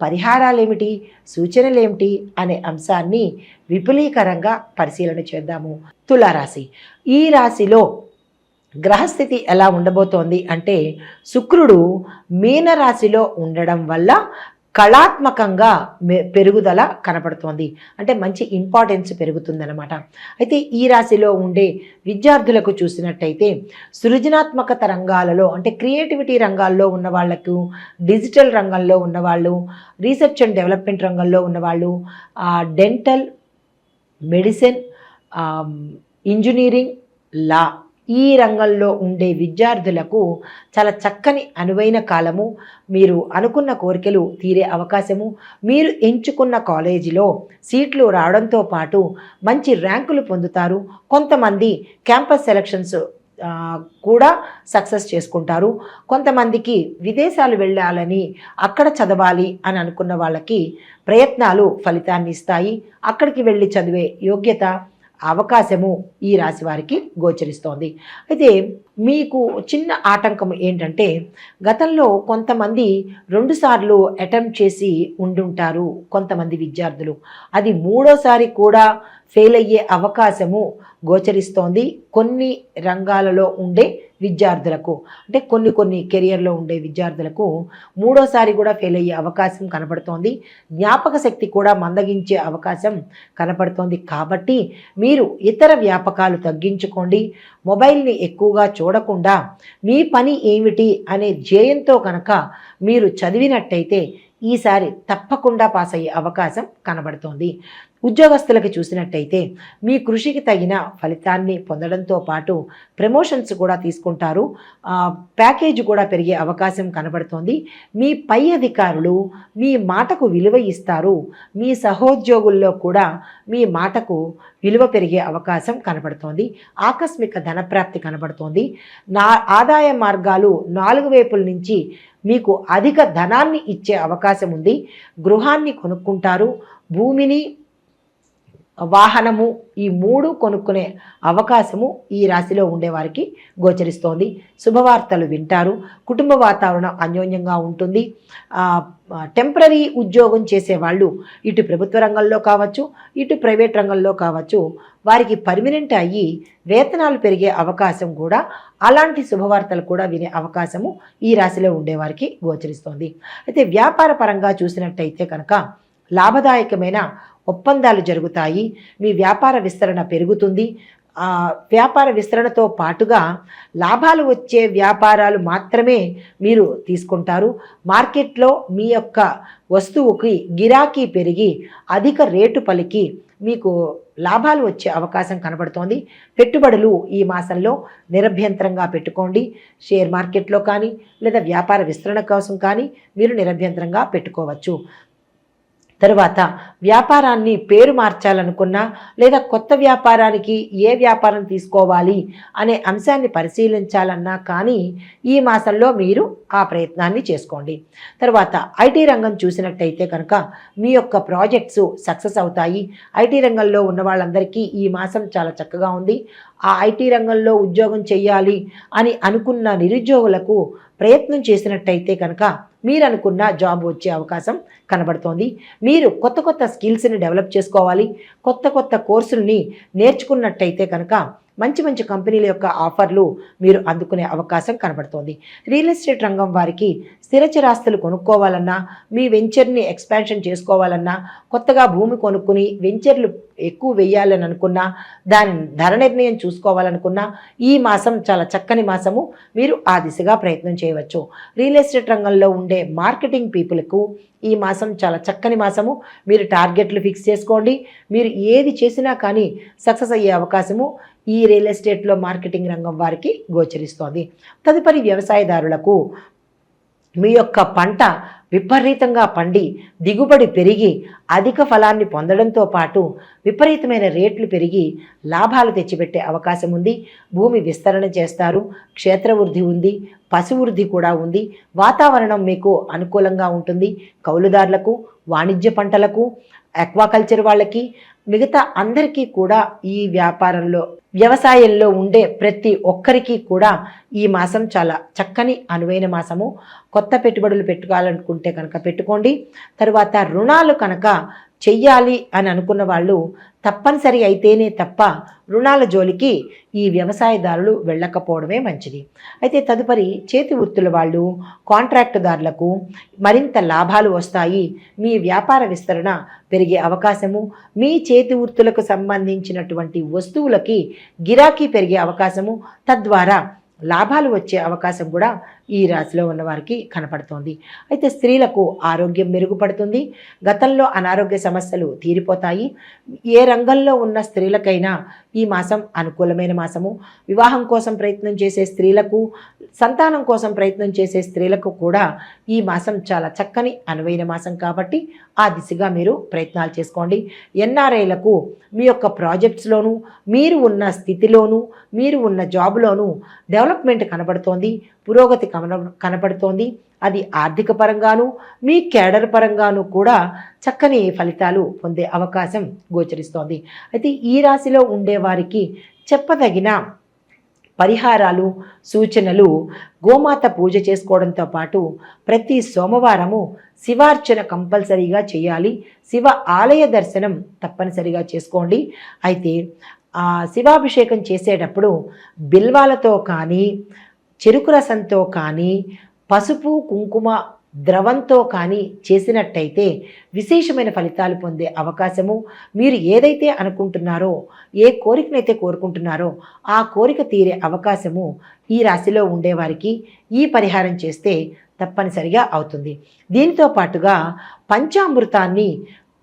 పరిహారాలు ఏమిటి అనే అంశాన్ని విపులీకరంగా పరిశీలన చేద్దాము. తులారాశి. ఈ రాశిలో గ్రహస్థితి ఎలా ఉండబోతోంది అంటే శుక్రుడు మీనరాశిలో ఉండడం వల్ల కళాత్మకంగా పెరుగుదల కనపడుతోంది. అంటే మంచి ఇంపార్టెన్స్ పెరుగుతుందన్నమాట. అయితే ఈ రాశిలో ఉండే విద్యార్థులకు చూసినట్టయితే సృజనాత్మకత రంగాలలో అంటే క్రియేటివిటీ రంగాల్లో ఉన్న వాళ్ళకు డిజిటల్ రంగంలో ఉన్నవాళ్ళు రీసెర్చ్ అండ్ డెవలప్మెంట్ రంగంలో ఉన్నవాళ్ళు డెంటల్ మెడిసిన్ ఇంజనీరింగ్ లా ఈ రంగంలో ఉండే విద్యార్థులకు చాలా చక్కని అనువైన కాలము. మీరు అనుకున్న కోరికలు తీరే అవకాశము. మీరు ఎంచుకున్న కాలేజీలో సీట్లు రావడంతో పాటు మంచి ర్యాంకులు పొందుతారు. కొంతమంది క్యాంపస్ సెలక్షన్స్ కూడా సక్సెస్ చేసుకుంటారు. కొంతమందికి విదేశాలు వెళ్ళాలని అక్కడ చదవాలి అని అనుకున్న వాళ్ళకి ప్రయత్నాలు ఫలితాన్ని ఇస్తాయి. అక్కడికి వెళ్ళి చదివే యోగ్యత అవకాశము ఈ రాశి వారికి గోచరిస్తోంది. అయితే మీకు చిన్న ఆటంకం ఏంటంటే గతంలో కొంతమంది రెండుసార్లు అటెంప్ట్ చేసి ఉండుంటారు కొంతమంది విద్యార్థులు. అది మూడోసారి కూడా ఫెయిల్ అయ్యే అవకాశము గోచరిస్తోంది. కొన్ని రంగాలలో ఉండే విద్యార్థులకు అంటే కొన్ని కొన్ని కెరియర్లో ఉండే విద్యార్థులకు మూడోసారి కూడా ఫెయిల్ అయ్యే అవకాశం కనపడుతోంది జ్ఞాపక శక్తి కూడా మందగించే అవకాశం కనపడుతోంది కాబట్టి మీరు ఇతర వ్యాపకాలు తగ్గించుకోండి. మొబైల్ని ఎక్కువగా చూడకుండా మీ పని ఏమిటి అనే ధ్యేయంతో కనుక మీరు చదివినట్టయితే ఈసారి తప్పకుండా పాస్ అయ్యే అవకాశం కనబడుతోంది. ఉద్యోగస్తులకి చూసినట్టయితే మీ కృషికి తగిన ఫలితాన్ని పొందడంతో పాటు ప్రమోషన్స్ కూడా తీసుకుంటారు. ప్యాకేజ్ కూడా పెరిగే అవకాశం కనబడుతోంది. మీ పై అధికారులు మీ మాటకు విలువ ఇస్తారు. మీ సహోద్యోగుల్లో కూడా మీ మాటకు విలువ పెరిగే అవకాశం కనబడుతోంది. ఆకస్మిక ధనప్రాప్తి కనబడుతోంది. నా ఆదాయ మార్గాలు నాలుగు వైపుల నుంచి మీకు అధిక ధనాన్ని ఇచ్చే అవకాశం ఉంది. గృహాన్ని కొనుక్కుంటారు. భూమిని వాహనము ఈ మూడు కొనుక్కునే అవకాశము ఈ రాశిలో ఉండేవారికి గోచరిస్తోంది. శుభవార్తలు వింటారు. కుటుంబ వాతావరణం అన్యోన్యంగా ఉంటుంది. టెంపరీ ఉద్యోగం చేసేవాళ్ళు ఇటు ప్రభుత్వ రంగంలో కావచ్చు ఇటు ప్రైవేట్ రంగంలో కావచ్చు వారికి పర్మినెంట్ అయ్యి వేతనాలు పెరిగే అవకాశం కూడా అలాంటి శుభవార్తలు కూడా వినే అవకాశము ఈ రాశిలో ఉండేవారికి గోచరిస్తోంది. అయితే వ్యాపార పరంగా చూసినట్టయితే కనుక లాభదాయకమైన ఒప్పందాలు జరుగుతాయి మీ వ్యాపార విస్తరణ పెరుగుతుంది. వ్యాపార విస్తరణతో పాటుగా లాభాలు వచ్చే వ్యాపారాలు మాత్రమే మీరు తీసుకుంటారు. మార్కెట్లో మీ యొక్క వస్తువుకి గిరాకీ పెరిగి అధిక రేటు పలికి మీకు లాభాలు వచ్చే అవకాశం కనబడుతోంది. పెట్టుబడులు ఈ మాసంలో నిరభ్యంతరంగా పెట్టుకోండి. షేర్ మార్కెట్లో కానీ లేదా వ్యాపార విస్తరణ కోసం కానీ మీరు నిరభ్యంతరంగా పెట్టుకోవచ్చు. తరువాత వ్యాపారాన్ని పేరు మార్చాలనుకున్నా లేదా కొత్త వ్యాపారానికి ఏ వ్యాపారం తీసుకోవాలి అనే అంశాన్ని పరిశీలించాలన్నా కానీ ఈ మాసంలో మీరు ఆ ప్రయత్నాన్ని చేసుకోండి. తర్వాత ఐటీ రంగం చూసినట్టయితే కనుక మీ యొక్క ప్రాజెక్ట్స్ సక్సెస్ అవుతాయి. ఐటీ రంగంలో ఉన్న వాళ్ళందరికీ ఈ మాసం చాలా చక్కగా ఉంది. ఆ ఐటీ రంగంలో ఉద్యోగం చేయాలి అని అనుకున్న నిరుద్యోగులకు ప్రయత్నం చేసినట్టయితే కనుక మీరు అనుకున్న జాబ్ వచ్చే అవకాశం కనబడుతోంది. మీరు కొత్త కొత్త స్కిల్స్ని డెవలప్ చేసుకోవాలి. కొత్త కొత్త కోర్సుల్ని నేర్చుకున్నట్టయితే కనుక మంచి మంచి కంపెనీల యొక్క ఆఫర్లు మీరు అందుకునే అవకాశం కనబడుతోంది. రియల్ ఎస్టేట్ రంగం వారికి స్థిరచరాస్తులు కొనుక్కోవాలన్నా మీ వెంచర్ని ఎక్స్పాన్షన్ చేసుకోవాలన్నా కొత్తగా భూమి కొనుక్కుని వెంచర్లు ఎక్కువ వేయాలని అనుకున్నా దాని ధర నిర్ణయం చూసుకోవాలనుకున్నా ఈ మాసం చాలా చక్కని మాసము. మీరు ఆ దిశగా ప్రయత్నం చేయవచ్చు. రియల్ ఎస్టేట్ రంగంలో ఉండే మార్కెటింగ్ పీపుల్కు ఈ మాసం చాలా చక్కని మాసము. మీరు టార్గెట్లు ఫిక్స్ చేసుకోండి. మీరు ఏది చేసినా కానీ సక్సెస్ అయ్యే అవకాశము. ఈ రియల్ ఎస్టేట్లో మార్కెటింగ్ రంగం వారికి గోచరిస్తోంది. తదుపరి వ్యవసాయదారులకు మీ యొక్క పంట విపరీతంగా పండి దిగుబడి పెరిగి అధిక ఫలాన్ని పొందడంతో పాటు విపరీతమైన రేట్లు పెరిగి లాభాలు తెచ్చిపెట్టే అవకాశం ఉంది. భూమి విస్తరణ చేస్తారు క్షేత్రవృద్ధి ఉంది పశువృద్ధి కూడా ఉంది. వాతావరణం మీకు అనుకూలంగా ఉంటుంది. కౌలుదారులకు వాణిజ్య పంటలకు అక్వాకల్చర్ వాళ్ళకి మిగతా అందరికీ కూడా ఈ వ్యాపారంలో వ్యవసాయంలో ఉండే ప్రతి ఒక్కరికి కూడా ఈ మాసం చాలా చక్కని అనువైన మాసము. కొత్త పెట్టుబడులు పెట్టుకోవాలనుకుంటే కనుక పెట్టుకోండి. తర్వాత రుణాలు కనుక చెయ్యాలి అని అనుకున్న వాళ్ళు తప్పనిసరి అయితేనే తప్ప రుణాల జోలికి ఈ వ్యవసాయదారులు వెళ్ళకపోవడమే మంచిది. అయితే తదుపరి చేతి వృత్తుల వాళ్ళు కాంట్రాక్టుదారులకు మరింత లాభాలు వస్తాయి. మీ వ్యాపార విస్తరణ పెరిగే అవకాశము మీ చేతి వృత్తులకు సంబంధించినటువంటి వస్తువులకి గిరాకీ పెరిగే అవకాశము తద్వారా లాభాలు వచ్చే అవకాశం కూడా ఈ రాశిలో ఉన్నవారికి కనపడుతోంది. అయితే స్త్రీలకు ఆరోగ్యం మెరుగుపడుతుంది. గతంలో అనారోగ్య సమస్యలు తీరిపోతాయి. ఏ రంగంలో ఉన్న స్త్రీలకైనా ఈ మాసం అనుకూలమైన మాసము. వివాహం కోసం ప్రయత్నం చేసే స్త్రీలకు సంతానం కోసం ప్రయత్నం చేసే స్త్రీలకు కూడా ఈ మాసం చాలా చక్కని అనువైన మాసం కాబట్టి ఆ దిశగా మీరు ప్రయత్నాలు చేసుకోండి. ఎన్ఆర్ఐలకు మీ యొక్క ప్రాజెక్ట్స్లోనూ మీరు ఉన్న స్థితిలోనూ మీరు ఉన్న జాబ్లోనూ డెవలప్మెంట్ కనబడుతోంది. పురోగతి కన కనపడుతోంది. అది ఆర్థిక పరంగాను మీ కేడర్ పరంగాను కూడా చక్కని ఫలితాలు పొందే అవకాశం గోచరిస్తోంది. అయితే ఈ రాశిలో ఉండేవారికి చెప్పదగిన పరిహారాలు సూచనలు గోమాత పూజ చేసుకోవడంతో పాటు ప్రతి సోమవారము శివార్చన కంపల్సరీగా చేయాలి. శివ ఆలయ దర్శనం తప్పనిసరిగా చేసుకోండి. అయితే ఆ శివాభిషేకం చేసేటప్పుడు బిల్వాలతో కానీ చెరుకు రసంతో కానీ పసుపు కుంకుమ ద్రవంతో కానీ చేసినట్టయితే విశేషమైన ఫలితాలు పొందే అవకాశము. మీరు ఏదైతే అనుకుంటున్నారో ఏ కోరికనైతే కోరుకుంటున్నారో ఆ కోరిక తీరే అవకాశము ఈ రాశిలో ఉండేవారికి ఈ పరిహారం చేస్తే తప్పనిసరిగా అవుతుంది. దీనితో పాటుగా పంచామృతాన్ని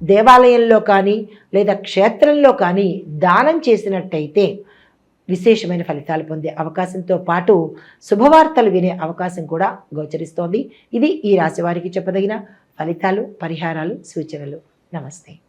దేవాలయంలో కానీ లేదా క్షేత్రంలో కానీ దానం చేసినట్టయితే విశేషమైన ఫలితాలు పొందే అవకాశంతో పాటు శుభవార్తలు వినే అవకాశం కూడా గోచరిస్తోంది. ఇది ఈ రాశి వారికి చెప్పదగిన ఫలితాలు పరిహారాలు సూచనలు. నమస్తే.